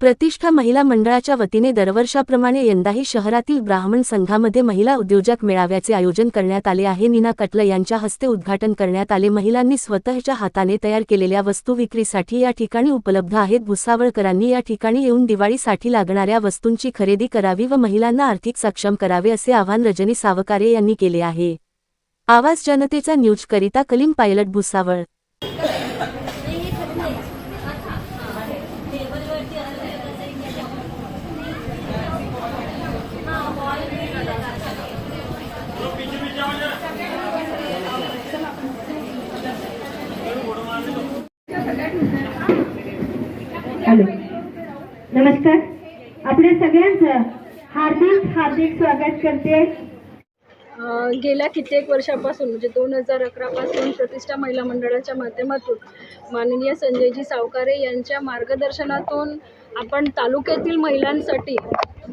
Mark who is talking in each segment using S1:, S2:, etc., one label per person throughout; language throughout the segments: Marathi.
S1: प्रतिष्ठा महिला मंडळाच्या वतीने दरवर्षाप्रमाणे यंदाही शहरातील ब्राह्मण संघामध्ये महिला उद्योजक मेळाव्याचे आयोजन करण्यात आले आहे. नीना कटल यांच्या हस्ते उद्घाटन करण्यात आले. महिलांनी स्वतःच्या हाताने तयार केलेल्या वस्तू विक्रीसाठी या ठिकाणी उपलब्ध आहेत. भुसावळकरांनी या ठिकाणी येऊन दिवाळीसाठी लागणाऱ्या वस्तूंची खरेदी करावी व महिलांना आर्थिक सक्षम करावे असे आवाहन रजनी सावकारे यांनी केले आहे. आवाज जनतेचा न्यूजकरिता कलीम पायलट भुसावळ.
S2: हॅलो. नमस्कार. आपल्या सगळ्यांचं हार्दिक हार्दिक स्वागत करते.
S3: गेल्या कित्येक वर्षापासून म्हणजे दोन हजार अकरापासून प्रतिष्ठा महिला मंडळाच्या माध्यमातून माननीय संजयजी सावकारे यांच्या मार्गदर्शनातून आपण तालुक्यातील महिलांसाठी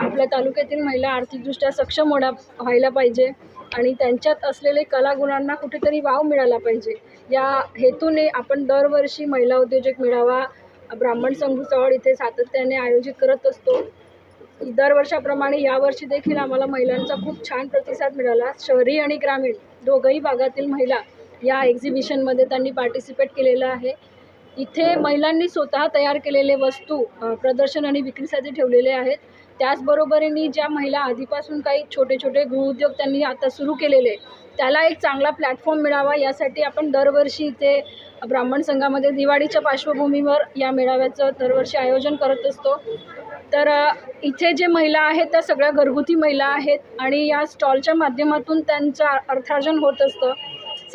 S3: आपल्या तालुक्यातील महिला आर्थिकदृष्ट्या सक्षम होण्या व्हायला पाहिजे आणि त्यांच्यात असलेले कलागुणांना कुठेतरी वाव मिळाला पाहिजे. या हेतूने आपण दरवर्षी महिला उद्योजक मेळावा ब्राह्मण संघ इथे सातत्याने आयोजित करत असतो. दरवर्षाप्रमाणे यावर्षी देखील आम्हाला महिलांचा खूप छान प्रतिसाद मिळाला. शहरी आणि ग्रामीण दोघंही भागातील महिला या एक्झिबिशनमध्ये त्यांनी पार्टिसिपेट केलेलं आहे. इथे महिलांनी स्वतः तयार केलेले वस्तू प्रदर्शन आणि विक्रीसाठी ठेवलेले आहेत. त्याचबरोबरीने ज्या महिला आधीपासून काही छोटे छोटे गृहउद्योग त्यांनी आता सुरू केलेले त्याला एक चांगला प्लॅटफॉर्म मिळावा यासाठी आपण दरवर्षी इथे ब्राह्मण संघामध्ये दिवाळीच्या पार्श्वभूमीवर या मेळाव्याचं दरवर्षी आयोजन करत असतो. तर इथे जे महिला आहेत त्या सगळ्या घरगुती महिला आहेत आणि या स्टॉलच्या माध्यमातून त्यांचं अर्थार्जन होत असतं.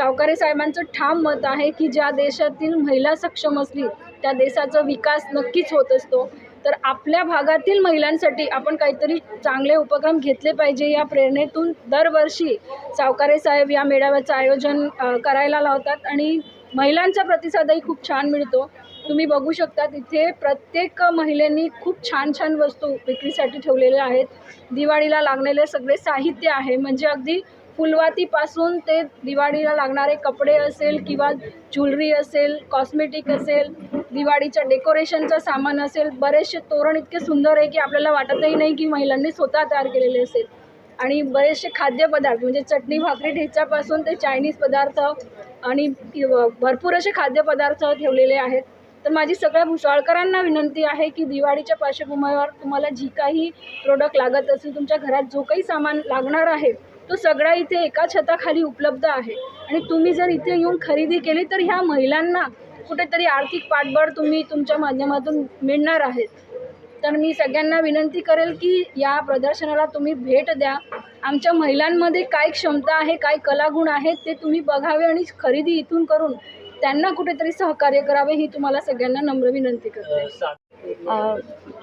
S3: सावकारे साहेबांचं ठाम मत आहे की ज्या देशातील महिला सक्षम असली त्या देशाचा विकास नक्कीच होत असतो. तर आपल्या भागातील महिलांसाठी आपण काहीतरी चांगले उपक्रम घेतले पाहिजे या प्रेरणेतून दरवर्षी सावकारे साहेब या मेळाव्याचं आयोजन करायला लावतात आणि महिलांचा प्रतिसादही खूप छान मिळतो. तुम्ही बघू शकता तिथे प्रत्येक महिलेनी खूप छान छान वस्तू विक्रीसाठी ठेवलेल्या आहेत. दिवाळीला लागलेले सगळे साहित्य आहे. म्हणजे अगदी फुलवातीपासून ते दिवाळीला लागणारे कपडे असेल किंवा ज्वेलरी असेल कॉस्मेटिक असेल दिवाळीच्या डेकोरेशनचं सामान असेल बरेचसे तोरण इतके सुंदर आहे की आपल्याला वाटतही नाही की महिलांनी स्वतः तयार केलेले असेल. आणि बरेचसे खाद्यपदार्थ म्हणजे चटणी भाकरी ठेच्यापासून ते चायनीज पदार्थ आणि भरपूर असे खाद्यपदार्थ ठेवलेले आहेत. तर माझी सगळ्या भुसाळकरांना विनंती आहे की दिवाळीच्या पार्श्वभूमीवर तुम्हाला जी काही प्रोडक्ट लागत असेल तुमच्या घरात जो काही सामान लागणार आहे तो सगळा इथे एका छताखाली उपलब्ध आहे. आणि तुम्ही जर इथे येऊन खरेदी केली तर ह्या महिलांना कुठेतरी आर्थिक पाठबळ तुम्ही तुमच्या माध्यमातून मिळणार आहेत तर मी सगळ्यांना विनंती करेल की या प्रदर्शनाला तुम्ही भेट द्या. आमच्या महिलांमध्ये काय क्षमता आहे काय कलागुण आहेत ते तुम्ही बघावे आणि खरेदी इथून करून त्यांना कुठेतरी सहकार्य करावे ही तुम्हाला सगळ्यांना नम्र विनंती करते.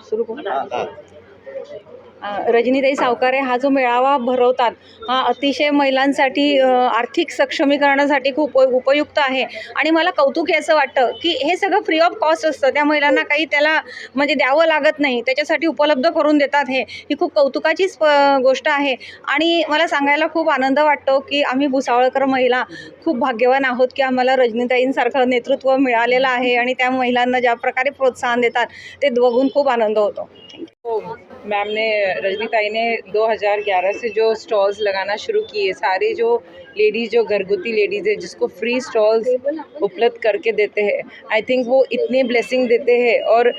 S4: सुरू रजनीताई सावकारे हा जो मेळावा भरवतात हा अतिशय महिलांसाठी आर्थिक सक्षमीकरणासाठी खूप उप- उपयुक्त आहे. आणि मला कौतुक याचं वाटतं की हे सगळं फ्री ऑफ कॉस्ट असतं. त्या महिलांना काही त्याला म्हणजे द्यावं लागत नाही. त्याच्यासाठी उपलब्ध करून देतात हे. ही खूप कौतुकाचीच प- गोष्ट आहे. आणि मला सांगायला खूप आनंद वाटतो की आम्ही भुसावळकर महिला खूप भाग्यवान आहोत की आम्हाला रजनीताईंसारखं नेतृत्व मिळालेलं आहे आणि त्या महिलांना ज्या प्रकारे प्रोत्साहन देतात ते बघून खूप आनंद होतो.
S5: थँक्यू मैम ने रजनीताई ने 2011 से जो स्टॉल्स लगाना शुरू किए सारे जो लेडीज़ जो घरगुती लेडीज़ है, जिसको फ्री स्टॉल्स उपलब्ध करके देते हैं आई थिंक वो इतने ब्लेसिंग देते हैं और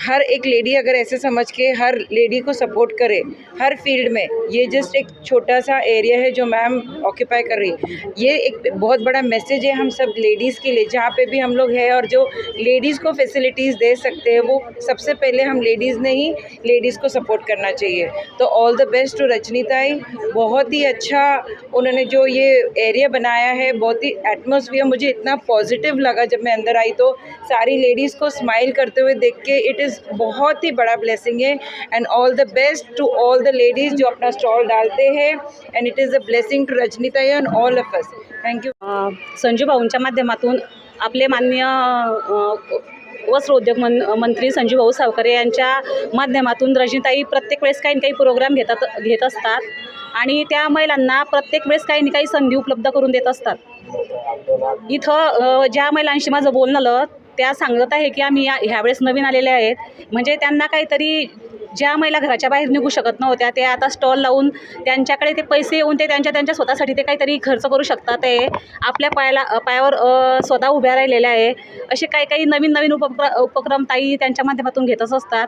S5: हर एक लेडी अगर ऐसे समझ के हर लेडी को सपोर्ट करे, हर फ़ील्ड में, ये जस्ट एक छोटा सा एरिया है जो मैम ऑक्यूपाई कर रही ये एक बहुत बड़ा मैसेज है हम सब लेडीज़ के लिए, जहाँ पे भी हम लोग हैं और जो लेडीज़ को फैसिलिटीज़ दे सकते हैं, वो सबसे पहले हम लेडीज़ ने ही लेडीज़ को सपोर्ट करना चाहिए। तो all the best to Rajnitai, बहुत ही अच्छा उन्होंने जो ये एरिया बनाया है बहुत ही एटमोसफियर मुझे इतना पॉजिटिव लगा जब मैं अंदर आई तो। सारी लेडीज़ को स्माइल करते हुए देख के इट इज़ बहुत ही बड़ा ब्लेसिंग है। And all the best to all the ladies जो अपना स्टॉल डालते हैं। And it is a blessing to Rajnitai and all of us thank you
S4: you Sanju भाऊंच्या माध्यमातून आपले मान्य वस्त्रोद्योग वस्त्र उद्योग मन मंत्री संजू भाऊ सावकरे यांच्या माध्यमातून रजनीताई प्रत्येक वेळेस काही काही प्रोग्राम घेतात घेत असतात. आणि त्या महिलांना प्रत्येक वेळेस काही ना काही संधी उपलब्ध करून देत असतात. इथं ज्या महिलांशी माझं बोलणं आलं त्या सांगत आहे की आम्ही या ह्यावेळेस नवीन आलेल्या आहेत. म्हणजे त्यांना काहीतरी ज्या महिला घराच्या बाहेर निघू शकत नव्हत्या ते आता स्टॉल लावून त्यांच्याकडे ते पैसे येऊन ते त्यांच्या त्यांच्या स्वतःसाठी ते काहीतरी खर्च करू शकतात आहे आपल्या पायाला पायावर स्वतः उभ्या राहिलेल्या आहे. असे काही काही नवीन नवीन उपक्र उपक्रम ताई त्यांच्या माध्यमातून घेतच असतात.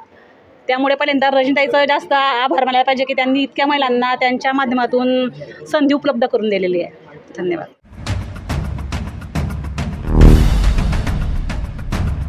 S4: त्यामुळे पहिल्यांदा रजनीताईचं जास्त आभार मानायला पाहिजे की त्यांनी इतक्या महिलांना त्यांच्या माध्यमातून संधी उपलब्ध करून दिलेली आहे. धन्यवाद.